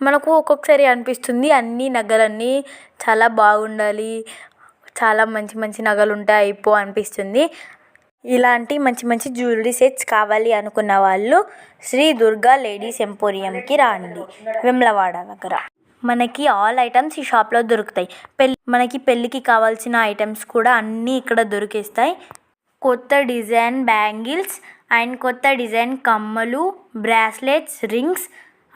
మనకు ఒక్కొక్కసారి అనిపిస్తుంది అన్నీ నగలన్నీ చాలా బాగుండాలి చాలా మంచి మంచి నగలు ఉంటే అయిపో అనిపిస్తుంది. ఇలాంటి మంచి మంచి జ్యువెలరీ సెట్స్ కావాలి అనుకున్న వాళ్ళు శ్రీ దుర్గా లేడీస్ ఎంపోరియంకి రాండి వేములవాడ దగ్గర. మనకి ఆల్ ఐటమ్స్ ఈ షాప్లో దొరుకుతాయి. పెళ్ళి మనకి పెళ్ళికి కావాల్సిన ఐటమ్స్ కూడా అన్నీ ఇక్కడ దొరికేస్తాయి. కొత్త డిజైన్ బ్యాంగిల్స్ అండ్ కొత్త డిజైన్ కమ్మలు బ్రాస్లెట్స్ రింగ్స్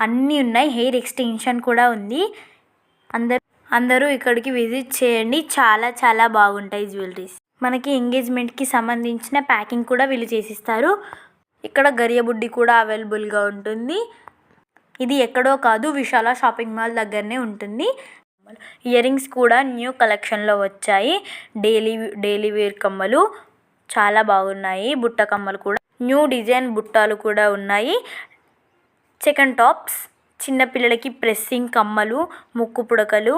అన్నీ ఉన్నాయి. హెయిర్ ఎక్స్టెన్షన్ కూడా ఉంది. అందరు అందరూ ఇక్కడికి విజిట్ చేయండి. చాలా చాలా బాగుంటాయి జ్యువెలరీస్. మనకి ఎంగేజ్మెంట్కి సంబంధించిన ప్యాకింగ్ కూడా వీళ్ళు చేసిస్తారు. ఇక్కడ గరియబుడ్డి కూడా అవైలబుల్గా ఉంటుంది. ఇది ఎక్కడో కాదు విశాల షాపింగ్ మాల్ దగ్గరనే ఉంటుంది. ఇయర్ రింగ్స్ కూడా న్యూ కలెక్షన్లో వచ్చాయి. డైలీ డైలీ వేర్ కమ్మలు చాలా బాగున్నాయి. బుట్ట కమ్మలు కూడా న్యూ డిజైన్ బుట్టాలు కూడా ఉన్నాయి. చికెన్ టాప్స్ చిన్నపిల్లలకి ప్రెస్సింగ్ కమ్మలు ముక్కు పుడకలు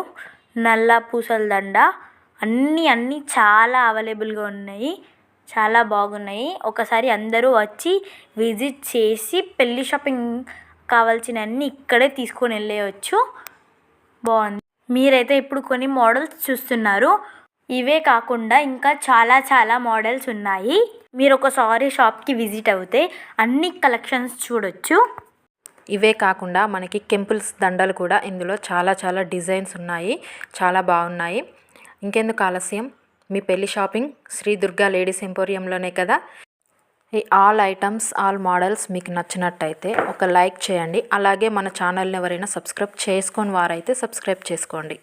నల్ల పూసల దండ అన్నీ అన్నీ చాలా అవైలబుల్గా ఉన్నాయి. చాలా బాగున్నాయి. ఒకసారి అందరూ వచ్చి విజిట్ చేసి పెళ్ళి షాపింగ్ కావాల్సినవన్నీ ఇక్కడే తీసుకొని వెళ్ళేయచ్చు. బాగుంది. మీరైతే ఇప్పుడు కొన్ని మోడల్స్ చూస్తున్నారు. ఇవే కాకుండా ఇంకా చాలా చాలా మోడల్స్ ఉన్నాయి. మీరు ఒకసారి షాప్కి విజిట్ అవుతే అన్ని కలెక్షన్స్ చూడొచ్చు. ఇవే కాకుండా మనకి కెంపుల్స్ దండలు కూడా ఇందులో చాలా చాలా డిజైన్స్ ఉన్నాయి. చాలా బాగున్నాయి. ఇంకెందుకు ఆలస్యం? మీ పెళ్ళి షాపింగ్ శ్రీ దుర్గా లేడీస్ ఎంపోరియంలోనే కదా? ఈ ఆల్ ఐటమ్స్ ఆల్ మోడల్స్ మీకు నచ్చినట్టయితే ఒక లైక్ చేయండి. అలాగే మన ఛానల్ని ఎవరైనా సబ్స్క్రైబ్ చేసుకొని వారైతే సబ్స్క్రైబ్ చేసుకోండి.